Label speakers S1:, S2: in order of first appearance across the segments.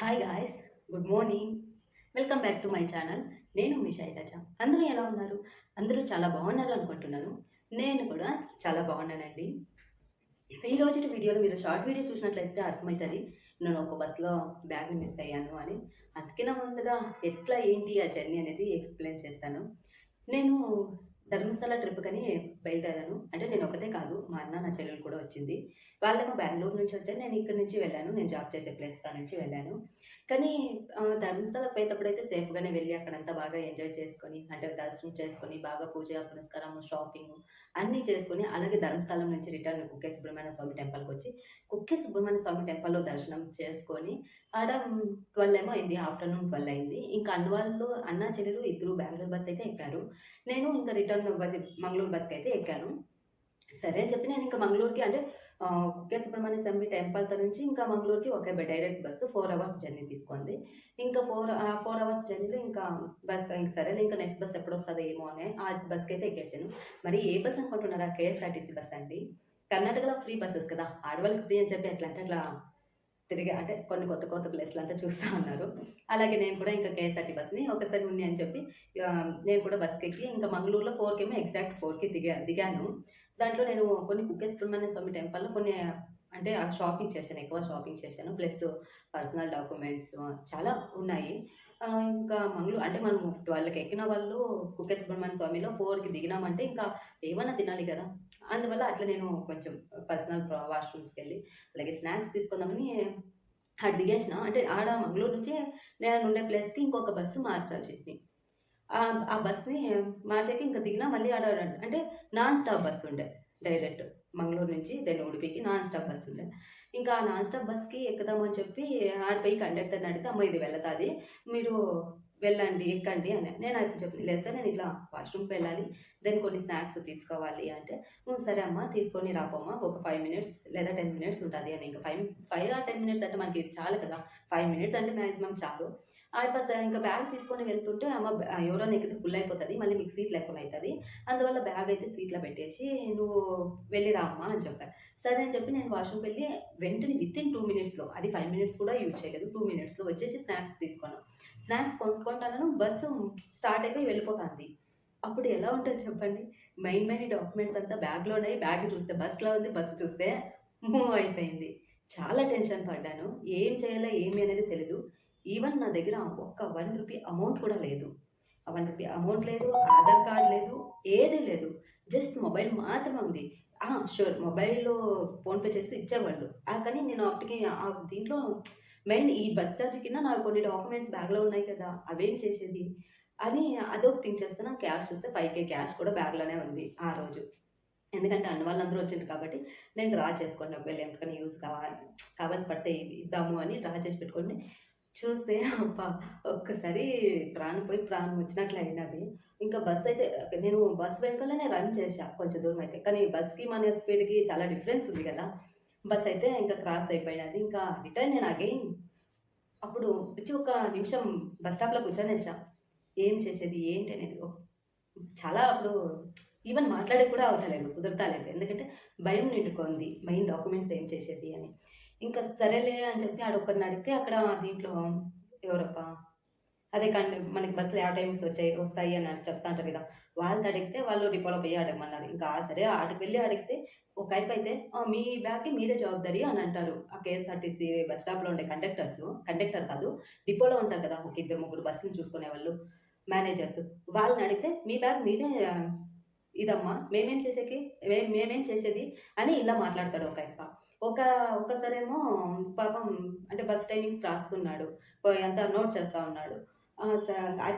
S1: Hi guys good morning welcome back to my channel నేను మీ శైలజ. అందరూ ఎలా ఉన్నారు? అందరూ చాలా బాగున్నారు అనుకుంటున్నాను. నేను కూడా చాలా బాగున్నానండి. ఈ రోజు వీడియోలో మీరు షార్ట్ వీడియో చూసినట్లయితే అర్థమవుతుంది. నేను ఒక బస్సులో బ్యాగ్ మిస్ అయ్యాను అని. అతికిన ముందుగా ఎట్లా ఏంటి ఆ జర్నీ అనేది ఎక్స్ప్లెయిన్ చేస్తాను. నేను ధర్మస్థల ట్రిప్ కని బయలుదేరాను. అంటే నేను ఒకటే కాదు మా అన్న నా చెల్లెలు కూడా వచ్చింది. వాళ్ళేమో బెంగళూరు నుంచి వచ్చారు. నేను ఇక్కడ నుంచి వెళ్ళాను. నేను జాబ్ చేసే ప్లేస్ దాని నుంచి వెళ్ళాను. కానీ ఆ, ధర్మస్థలకు పోయేటప్పుడు అయితే సేఫ్గానే వెళ్ళి అక్కడంతా బాగా ఎంజాయ్ చేసుకొని అంటే దర్శనం చేసుకొని బాగా పూజ పునస్కారం షాపింగ్ అన్నీ చేసుకొని అలాగే ధర్మస్థలం నుంచి రిటర్న్ కుక్కే సుబ్రహ్మణ్య స్వామి టెంపుల్కి వచ్చి కుక్కే సుబ్రహ్మణ్య స్వామి టెంపుల్లో దర్శనం చేసుకొని ఆడ ట్వెల్వ్ ఏమో అయింది ఆఫ్టర్నూన్ ట్వెల్వ్ అయింది. ఇంకా అన్న వాళ్ళు అన్న చెల్లెలు ఇద్దరు బెంగళూరు బస్ అయితే ఎక్కారు. నేను ఇంకా రిటర్న్ బస్ మంగళూరు బస్కి అయితే ఎక్కాను. సరే అని చెప్పి నేను ఇంకా మంగళూరుకి అంటే కుక్కే సుబ్రహ్మణ్య స్వామి టెంపుల్ నుంచి ఇంకా మంగళూరుకి ఒకే direct bus four hours journey తీసుకుంది ఇంకా ఫోర్ ఫోర్ అవర్స్ జర్నీలో ఇంకా బస్ ఇంకా సరే ఇంకా నెక్స్ట్ బస్ ఎప్పుడు వస్తుంది ఏమో అని ఆ బస్కి అయితే ఎక్కేసాను. మరి ఏ బస్ అనుకుంటున్నారా? కేఎస్ఆర్టీసీ బస్ అండి. కర్ణాటకలో ఫ్రీ బస్సెస్ కదా. ఆడవాళ్ళకి ఫ్రీ అని చెప్పి ఎట్లా అంటే అట్లా తిరిగి అంటే కొన్ని కొత్త కొత్త ప్లేస్లు అంతా చూస్తూ ఉన్నారు. అలాగే నేను కూడా ఇంకా కేఎస్ఆర్టీ బస్ని ఒకసారి ఉంది అని చెప్పి నేను కూడా బస్కి ఎక్కి ఇంకా మంగళూరులో ఫోర్కి ఏమో ఎగ్జాక్ట్ ఫోర్కి దిగా దిగాను. దాంట్లో నేను కొన్ని కుక్కే సుబ్రహ్మణ్య స్వామి టెంపుల్లో కొన్ని అంటే ఆ షాపింగ్ చేశాను ఎక్కువ షాపింగ్ చేశాను ప్లస్ పర్సనల్ డాక్యుమెంట్స్ చాలా ఉన్నాయి. ఇంకా మంగళూరు అంటే మనం ట్వెల్వ్కి ఎక్కిన వాళ్ళు కుక్కే సుబ్రహ్మణ్య స్వామిలో ఫోర్కి దిగినామంటే ఇంకా ఏమన్నా తినాలి కదా. అందువల్ల అట్లా నేను కొంచెం పర్సనల్ వాష్రూమ్స్కి వెళ్ళి అలాగే స్నాక్స్ తీసుకుందామని ఆడ దిగేసిన. అంటే ఆడ మంగళూరు నుంచి నేను ఉండే ప్లేస్కి ఇంకొక బస్సు మార్చాల్సింది ఆ ఆ బస్ని మార్చాక ఇంకా దిగినా మళ్ళీ ఆడ అంటే నాన్ స్టాప్ బస్సు ఉండే. డైరెక్ట్ మంగళూరు నుంచి దెన్ ఉడిపికి నాన్ స్టాప్ బస్సు ఉండే. ఇంకా ఆ నాన్ స్టాప్ బస్కి ఎక్కుదామని చెప్పి ఆడిపోయి కండక్టర్ని అడిగితే అమ్మ ఇది వెళ్తుంది మీరు వెళ్ళండి ఎక్కండి అని. నేను అది చెప్పి లేదు సార్ నేను ఇట్లా వాష్రూమ్కి వెళ్ళాలి. దెన్ కొన్ని స్నాక్స్ తీసుకోవాలి అంటే సరే అమ్మా తీసుకొని రాపమ్మా. ఒక ఫైవ్ మినిట్స్ లేదా టెన్ మినిట్స్ ఉంటుంది అని. ఇంకా ఫైవ్ ఫైవ్ ఆ టెన్ మినిట్స్ అంటే మనకి చాలు కదా. ఫైవ్ మినిట్స్ అంటే మ్యాక్సిమం చాలు. అయిపోయి ఇంకా బ్యాగ్ తీసుకొని వెళ్తుంటే అమ్మ ఎవరో నీకు ఫుల్ అయిపోతుంది మళ్ళీ మీకు సీట్ లేకుండా అవుతుంది అందువల్ల బ్యాగ్ అయితే సీట్లో పెట్టేసి నువ్వు వెళ్ళి రామ్మా అని చెప్పాను సరే అని చెప్పి నేను వాష్రూమ్కి వెళ్ళి వెంటనే విత్ ఇన్ టూ మినిట్స్లో అది ఫైవ్ మినిట్స్ కూడా యూజ్ చేయలేదు టూ మినిట్స్లో వచ్చేసి స్నాక్స్ తీసుకున్నాను స్నాక్స్ కొనుక్కుంటాను బస్సు స్టార్ట్ అయిపోయి వెళ్ళిపోతుంది. అప్పుడు ఎలా ఉంటుంది చెప్పండి? మెయిన్ మెయిన్ డాక్యుమెంట్స్ అంతా బ్యాగ్లో ఉన్నాయి బ్యాగ్ చూస్తే బస్లో ఉంది బస్సు చూస్తే మూవ్ అయిపోయింది. చాలా టెన్షన్ పడ్డాను. ఏం చేయాలో ఏమి అనేది తెలీదు. ఈవెన్ నా దగ్గర ఒక్క వన్ రూపీ అమౌంట్ కూడా లేదు. వన్ రూపీ అమౌంట్ లేదు ఆధార్ కార్డ్ లేదు ఏదీ లేదు. జస్ట్ మొబైల్ మాత్రమే ఉంది. షూర్ మొబైల్లో ఫోన్పే చేసి ఇచ్చేవాళ్ళు. ఆ, కానీ నేను అప్పటికి దీంట్లో మెయిన్ ఈ బస్ ఛార్జ్ కింద నాకు కొన్ని డాక్యుమెంట్స్ బ్యాగ్లో ఉన్నాయి కదా అవేం చేసేది? అని అదొక థింక్ చేస్తున్నా క్యాష్ చూస్తే ఫైవ్ కే క్యాష్ కూడా బ్యాగ్లోనే ఉంది ఆ రోజు. ఎందుకంటే అన్న వాళ్ళందరూ వచ్చింది కాబట్టి నేను డ్రా చేసుకోండి ఒకవేళ ఎంతకని యూస్ కావాలి కావాల్సి పడితే ఇద్దాము అని డ్రా చేసి పెట్టుకోండి చూస్తే అబ్బా ఒక్కసారి ప్రాణం పోయి ప్రాణం వచ్చినట్లు అయినది ఇంకా బస్ అయితే నేను బస్ వెనకాలనే రన్ చేశా కొంచెం దూరం అయితే. కానీ బస్కి మన స్పీడ్కి చాలా డిఫరెన్స్ ఉంది కదా. బస్ అయితే ఇంకా క్రాస్ అయిపోయినది. ఇంకా రిటర్న్ నేను అగైన్ అప్పుడు వచ్చి ఒక నిమిషం బస్ స్టాప్లో కూర్చొనేసా ఏం చేసేది ఏంటి అనేది. చాలా అప్పుడు ఈవెన్ మాట్లాడే కూడా అవతలేదు కుదరతాలేదు. ఎందుకంటే భయం నిండుకుంది మెయిన్ డాక్యుమెంట్స్ ఏం చేసేది అని. ఇంకా సరేలే అని చెప్పి ఆడొక్కరిని అడిగితే అక్కడ దీంట్లో ఎవరప్ప? అదే కానీ మనకి బస్సులు ఆ టైమ్స్ వచ్చాయి వస్తాయి అని చెప్తా అంటారు కదా. వాళ్ళని అడిగితే వాళ్ళు డిపోలో పోయి అడగమన్నారు. ఇంకా సరే ఆడికి వెళ్ళి అడిగితే ఒక వైపు అయితే మీ బ్యాగ్కి మీరే జవాబుదారి అని అంటారు. ఆ కేఎస్ఆర్టీసీ బస్ స్టాప్లో ఉండే కండక్టర్స్ కండక్టర్ కాదు డిపోలో ఉంటారు కదా ఒక ఇద్దరు ముగ్గురు బస్సులు చూసుకునే వాళ్ళు మేనేజర్స్. వాళ్ళని అడిగితే మీ బ్యాగ్ మీరే ఇదమ్మా మేమేం చేసేకి మేమేం చేసేది? అని ఇలా మాట్లాడతాడు ఒక అప్ప ఒక ఒకసారేమో పాపం అంటే బస్ టైమింగ్స్ రాస్తున్నాడు. అంతా నోట్ చేస్తూ ఉన్నాడు.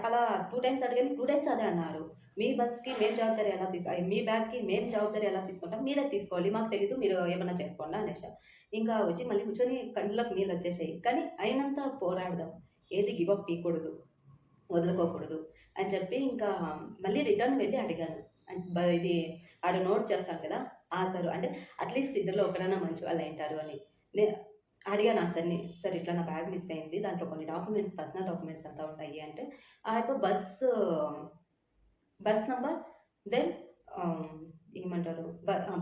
S1: అలా టూ టైమ్స్ అడిగాను టూ టైమ్స్ అదే అన్నారు. మీ బస్కి మేము జవాబుదారీ ఎలా తీసు మీ బ్యాగ్కి మేము జవాబుదారీ ఎలా తీసుకుంటాం? మీరే తీసుకోవాలి మాకు తెలీదు మీరు ఏమైనా చేసుకోండి అనేసి ఇంకా వచ్చి మళ్ళీ కూర్చొని కళ్ళలోకి నీళ్ళు వచ్చేసాయి. కానీ అయినంత పోరాడదాం. ఏది గివప్ అప్ పీకూడదు వదులుకోకూడదు అని చెప్పి ఇంకా మళ్ళీ రిటర్న్ వెళ్ళి అడిగాను. ఇది ఆడ నోట్ చేస్తాను కదా ఆ అంటే అట్లీస్ట్ ఇద్దరిలో ఒకరైనా మంచి వాళ్ళు అయింటారు అని నేను అడిగాను ఆ సార్ని సార్ ఇట్లా నా బ్యాగ్ మిస్ అయింది దాంట్లో కొన్ని డాక్యుమెంట్స్ పర్సనల్ డాక్యుమెంట్స్ అంతా ఉంటాయి అంటే ఆ యొక్క బస్ బస్ నంబర్ దెన్ ఏమంటారు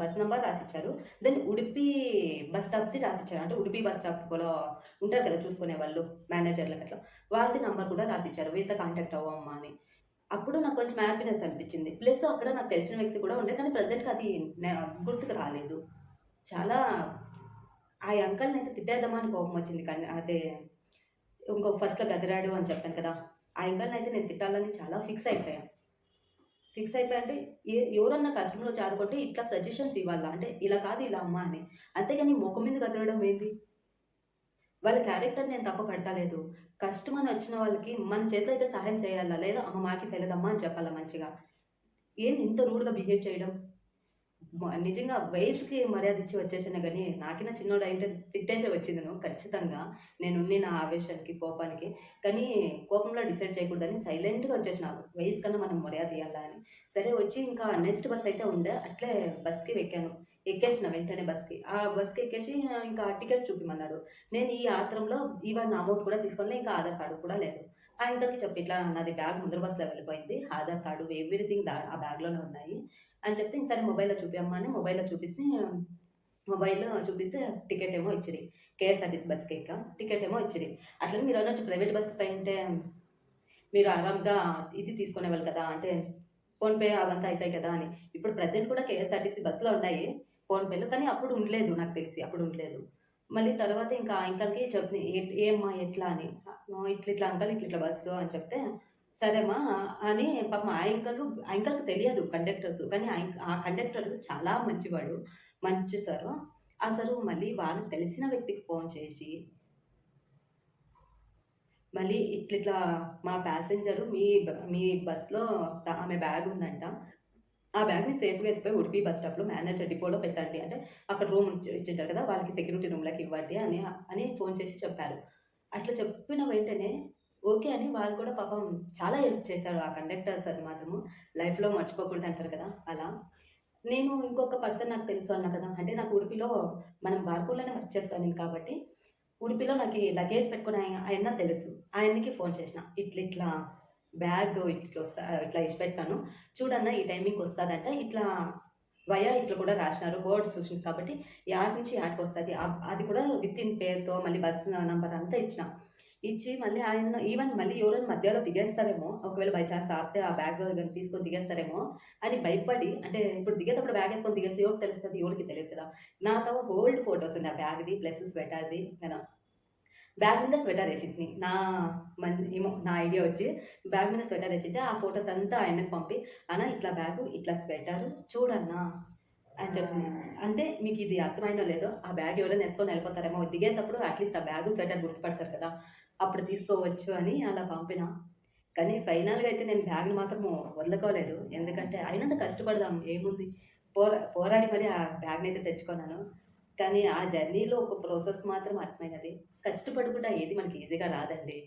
S1: బస్ నంబర్ రాసిచ్చారు. దెన్ ఉడిపి బస్ స్టాప్‌ది రాసిచ్చారు. అంటే ఉడిపి బస్ స్టాప్ కూడా ఉంటారు కదా! చూసుకునే వాళ్ళు మేనేజర్‌లకి అట్లా. వాళ్ళది నంబర్ కూడా రాసిచ్చారు. వీళ్ళతో కాంటాక్ట్ అవ్వమ్మా అని. అప్పుడు నాకు కొంచెం హ్యాపీనెస్ అనిపించింది. ప్లస్ అక్కడ నాకు తెలిసిన వ్యక్తి కూడా ఉండే. కానీ ప్రెజెంట్‌గా అది గుర్తుకు రాలేదు. చాలా ఆ అంకల్ని అయితే తిట్టేద్దామా అని కోపం వచ్చింది. కానీ అదే ఇంకో ఫస్ట్‌లో గదిరాడు అని చెప్పాను కదా! ఆ అంకల్ని అయితే నేను తిట్టాలని చాలా ఫిక్స్ అయిపోయా. ఫిక్స్ అయిపోయా అంటే ఏ ఎవరన్నా కష్టంలో చాదుకుంటే ఇట్లా సజెషన్స్ ఇవ్వాలా. అంటే ఇలా కాదు ఇలా అమ్మా అని. అంతేగాని ముఖం మీద గదరడం ఏంది? వాళ్ళ క్యారెక్టర్ నేను తప్పు పడతలేదు. కష్టం అని వచ్చిన వాళ్ళకి మన చేతిలో అయితే సహాయం చేయాలా? లేదా అమ్మ మాకి తెలియదమ్మా అని చెప్పాలా మంచిగా. ఏంది ఇంత రూడ్‌గా బిహేవ్ చేయడం? నిజంగా వయసుకి మర్యాద ఇచ్చి వచ్చేసినా కానీ నాకైనా చిన్నోడు అయితే తిట్టేసే వచ్చిందును ఖచ్చితంగా. నేను నా ఆవేశానికి, కోపానికి. కానీ కోపంలో డిసైడ్ చేయకూడదని సైలెంట్‌గా వచ్చేసిన. వయసు కన్నా మనం మర్యాద ఇయ్యాలా అని. సరే వచ్చి ఇంకా నెక్స్ట్ బస్ అయితే ఉండే. అట్లే బస్‌కి ఎక్కాను. ఎక్కేసిన వెంటనే బస్‌కి. ఆ బస్‌కి ఎక్కేసి ఇంకా టికెట్ చూపిమన్నాడు. నేను ఈ ఆత్రంలో ఈవెన్ అమౌంట్ కూడా తీసుకోలే. ఇంకా ఆధార్ కార్డు కూడా లేదు. ఆ అంకల్‌కి చెప్పి ఇట్లా నాది బ్యాగ్ ముందర బస్‌లో వెళ్ళిపోయింది. ఆధార్ కార్డు ఎవ్రీథింగ్ దా ఆ బ్యాగ్‌లోనే ఉన్నాయి. అని చెప్తే సరే మొబైల్‌లో చూపియమ్మా అని మొబైల్‌లో చూపిస్తే మొబైల్‌లో చూపిస్తే టికెట్ ఏమో ఇచ్చిరి. కేఎస్ఆర్‌టీసీ బస్‌కి ఇంకా టికెట్ ఏమో ఇచ్చిరి. అట్లనే మీరు వచ్చి ప్రైవేట్ బస్ పోయుంటే మీరు ఆరామ్గా ఇది తీసుకునేవాళ్ళు కదా! అంటే ఫోన్‌పే అవంతా అవుతాయి కదా! అని. ఇప్పుడు ప్రజెంట్ కూడా కేఎస్ఆర్‌టీసీ బస్సులో ఉన్నాయి. ఫోన్‌పేలు. కానీ అప్పుడు ఉండలేదు నాకు తెలిసి. అప్పుడు ఉండలేదు. మళ్ళీ తర్వాత ఇంకా అంకల్‌కి చెప్తుంది. ఏమ్మా ఎట్లా అని. ఇట్లా ఇట్లా అంకల్ ఇట్లా ఇట్లా బస్సు అని చెప్తే, సరేమ్మా అని పాప ఆ అంకలు అంకల్‌కి తెలియదు కండక్టర్స్. కానీ ఆ కండక్టర్ చాలా మంచివాడు. మంచి సారు. ఆ సారు మళ్ళీ వాళ్ళకి తెలిసిన వ్యక్తికి ఫోన్ చేసి మళ్ళీ ఇట్లిట్లా మా ప్యాసింజరు మీ బ మీ బస్‌లో ఆమె బ్యాగ్ ఉందంట. ఆ బ్యాగ్‌ని సేఫ్‌గా ఎత్తిపోయి ఉడిపి బస్ స్టాప్‌లో మేనేజర్ డిపోలో పెట్టండి. అంటే అక్కడ రూమ్ ఇచ్చి ఇచ్చింటారు కదా! వాళ్ళకి సెక్యూరిటీ రూమ్‌లోకి ఇవ్వండి అని అని ఫోన్ చేసి చెప్పారు. అట్లా చెప్పిన వెంటనే ఓకే అని వాళ్ళు కూడా పాపం చాలా హెల్ప్ చేశారు. ఆ కండక్టర్ సార్ మాత్రము లైఫ్‌లో మర్చిపోకూడదు అంటారు కదా! అలా. నేను ఇంకొక పర్సన్ నాకు తెలుసు అన్నా కదా! అంటే నాకు ఉడిపిలో మనం బార్కోడ్‌లోనే వర్క్ చేస్తాను కాబట్టి ఉడిపిలో నాకు లగేజ్ పెట్టుకుని ఆయన ఆయన తెలుసు. ఆయనకి ఫోన్ చేసిన. ఇట్లిట్లా బ్యాగ్ ఇట్లా వస్తా ఇట్లా ఇడిచిపెట్టాను. చూడన్నా ఈ టైమింగ్‌కి వస్తుందంట ఇట్లా వయా ఇట్లా కూడా రాసినారు. బోర్డ్ చూసింది కాబట్టి యాడ్ నుంచి యాడ్కి వస్తుంది అది కూడా వితిన్ పేరుతో మళ్ళీ బస్ నంబర్ అంతా ఇచ్చిన. ఇచ్చి మళ్ళీ ఆయన ఈవెన్ మళ్ళీ ఎవరైనా మధ్యలో దిగేస్తారేమో, ఒకవేళ బై చాన్స్ ఆపితే ఆ బ్యాగ్ తీసుకొని దిగేస్తారేమో అని భయపడి అంటే ఇప్పుడు దిగేటప్పుడు బ్యాగ్ ఎత్తుకొని దిగేస్తే ఎవరికి తెలుస్తుంది ఎవరికి తెలియదు కదా! నాతో ఓల్డ్ ఫోటోస్ ఉన్నాయి. ఆ బ్యాగ్‌ది ప్లస్ స్వెటర్‌ది. కదా బ్యాగ్ మీద స్వెటర్ వేసింది నా మన్ ఏమో నా ఐడియా వచ్చి బ్యాగ్ మీద స్వెటర్ వేసింటే ఆ ఫోటోస్ అంతా ఆయనకి పంపి, అన్న ఇట్లా బ్యాగు, ఇట్లా స్వెటర్ చూడన్నా అని చెప్పి అంటే మీకు ఇది అర్థమైందో లేదో ఆ బ్యాగ్ ఎవరైనా ఎత్తుకొని వెళ్ళిపోతారేమో దిగేటప్పుడు అట్‌లీస్ట్ ఆ బ్యాగు, స్వెటర్ గుర్తుపడతారు కదా! అప్పుడు తీసుకోవచ్చు అని అలా పంపిన. కానీ ఫైనల్‌గా అయితే నేను బ్యాగ్‌ని మాత్రం వదులుకోలేదు. ఎందుకంటే అయినంత కష్టపడదాం ఏముంది. పోరా పోరాడి మరి ఆ బ్యాగ్ని అయితే తెచ్చుకున్నాను. కానీ ఆ జర్నీలో ఒక ప్రాసెస్ మాత్రం అర్థమైనది. కష్టపడకుండా ఏది మనకి ఈజీగా రాదండి.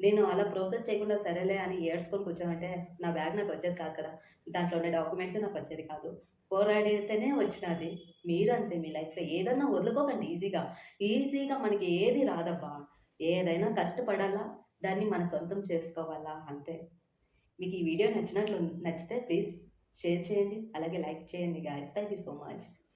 S1: నేను అలా ప్రాసెస్ చేయకుండా సరేలే అని ఏడ్చుకొని కూర్చోమంటే నా బ్యాగ్ నాకు వచ్చేది కాదు కదా! దాంట్లో ఉండే డాక్యుమెంట్స్ నాకు వచ్చేది కాదు. పోరాడితేనే వచ్చినది. మీరు అంతే మీ లైఫ్‌లో ఏదన్నా వదులుకోకండి ఈజీగా. ఈజీగా మనకి ఏది రాదబ్బా! ఏదైనా కష్టపడాలా, దాన్ని మన సొంతం చేసుకోవాలా అంతే. మీకు ఈ వీడియో నచ్చినట్లు నచ్చితే ప్లీజ్ షేర్ చేయండి. అలాగే లైక్ చేయండి guys thank you so much.